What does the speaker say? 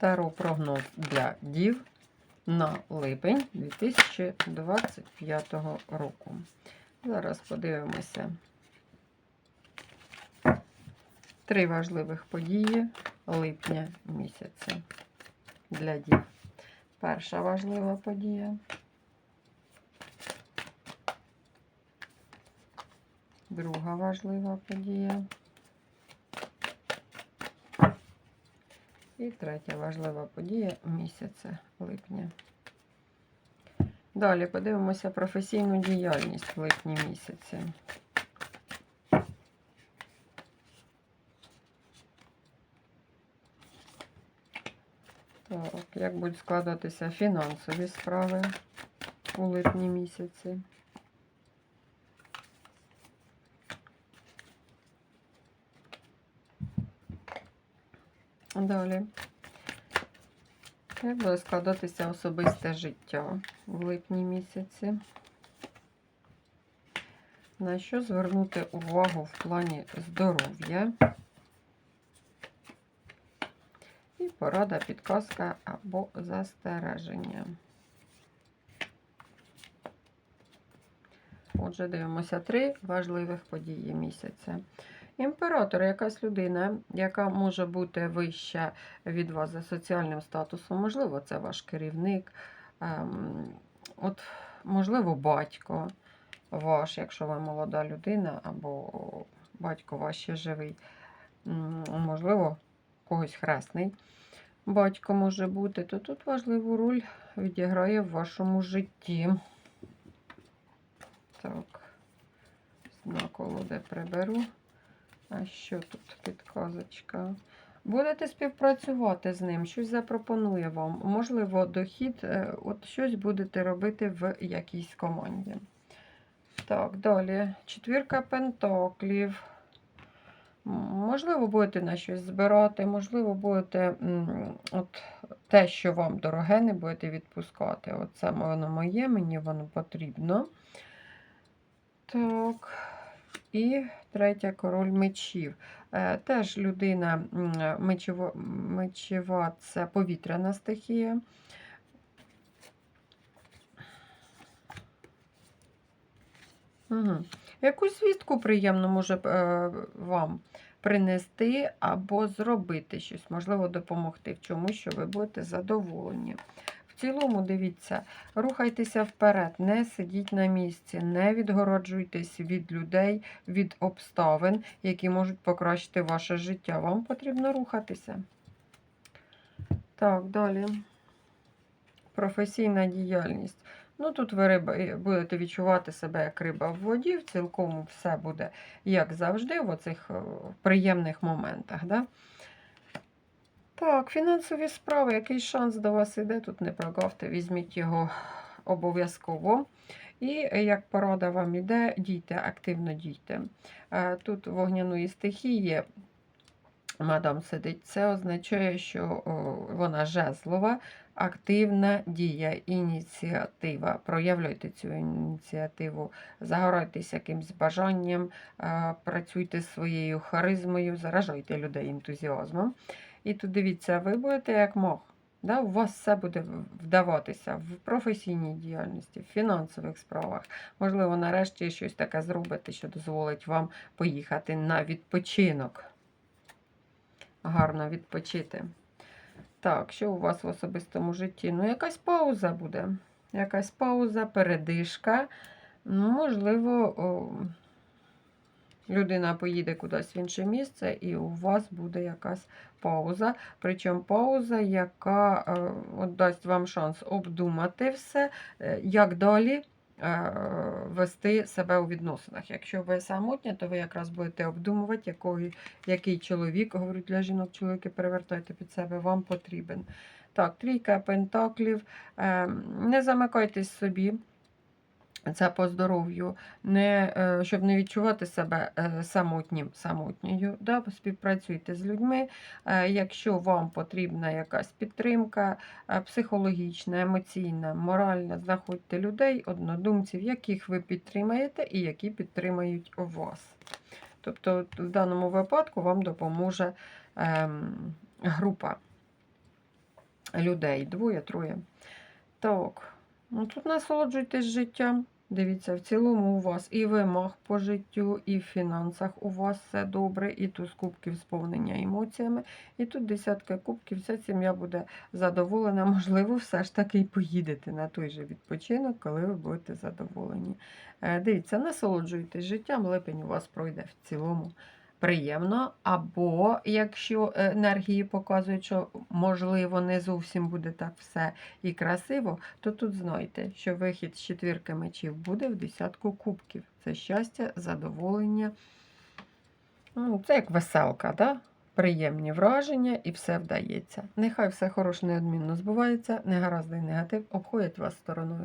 Таро прогноз для дів на липень 2025 року. Зараз подивимося три важливих події липня місяця для дів. Перша важлива подія. Друга важлива подія. І третя важлива подія місяця липня. Далі подивимося професійну діяльність в липні місяці. Так, як будуть складатися фінансові справи у липні місяці? Далі. Як буде складатися особисте життя в липні місяці? На що звернути увагу в плані здоров'я? І порада, підказка або застереження. Отже, дивимося три важливих події місяця. Імператор, якась людина, яка може бути вища від вас за соціальним статусом, можливо, це ваш керівник, ем, от, можливо, батько ваш, якщо ви молода людина, або батько ваш ще живий, можливо, когось хресний батько може бути, то тут важливу роль відіграє в вашому житті. Так, на колоде приберу. А що тут підказочка? Будете співпрацювати з ним, щось запропонує вам. Можливо, дохід, е, от щось будете робити в якійсь команді. Так, далі. Четвірка пентаклів. Можливо, будете на щось збирати, можливо, будете от те, що вам дороге, не будете відпускати. От це воно моє, мені воно потрібно. Так. І третя король мечів. Е, Теж людина мечево, мечева це повітряна стихія. Угу. Якусь звістку приємну може е, вам принести або зробити щось, можливо, допомогти в чомусь, що ви будете задоволені. Цілому, дивіться, рухайтеся вперед, не сидіть на місці, не відгороджуйтесь від людей, від обставин, які можуть покращити ваше життя. Вам потрібно рухатися. Так, далі. Професійна діяльність. Ну, тут ви риба, будете відчувати себе як риба в воді, в цілкому все буде, як завжди, в оцих е, приємних моментах. Да? Так, фінансові справи, який шанс до вас іде, тут не прогавте, візьміть його обов'язково. І як порада вам іде, дійте, активно дійте. Е, Тут вогняної стихії мадам сидить, це означає, що вона жезлова, активна дія, ініціатива. Проявляйте цю ініціативу, загорайтесь якимсь бажанням, е, працюйте своєю харизмою, заражайте людей ентузіазмом. І тут дивіться, ви будете як мох. Да? У вас все буде вдаватися в професійній діяльності, в фінансових справах. Можливо, нарешті щось таке зробите, що дозволить вам поїхати на відпочинок. Гарно відпочити. Так, що у вас в особистому житті? Ну, якась пауза буде. Якась пауза, передишка. Ну, можливо, людина поїде кудись в інше місце, і у вас буде якась пауза. Причому пауза, яка е, дасть вам шанс обдумати все, е, як далі е, вести себе у відносинах. Якщо ви самотня, то ви якраз будете обдумувати, який, який чоловік, говорю для жінок, чоловіки перевертайте під себе, вам потрібен. Так, трійка пентаклів. Не замикайтесь собі. Це по здоров'ю, не, е, щоб не відчувати себе е, самотнім, самотньою. Да? Співпрацюйте з людьми. Е, Якщо вам потрібна якась підтримка психологічна, емоційна, моральна, знаходьте людей, однодумців, яких ви підтримаєте і які підтримають вас. Тобто, в даному випадку вам допоможе ем, група. людей. Двоє, троє. Так. Ну, тут насолоджуйтесь життям. Дивіться, в цілому у вас і вимог по життю, і в фінансах у вас все добре, і тут кубків сповнення емоціями, і тут десятка кубків, вся сім'я буде задоволена. Можливо, все ж таки й поїдете на той же відпочинок, коли ви будете задоволені. Е, Дивіться, насолоджуйтесь життям, липень у вас пройде в цілому приємно. Або якщо е, енергії показують, що можливо не зовсім буде так все і красиво, то тут знайте, що вихід з четвірки мечів буде в десятку кубків. Це щастя, задоволення. Ну, це як веселка, да? приємні враження і все вдається. Нехай все хороше неодмінно збувається, негаразди і негатив обходять вас стороною.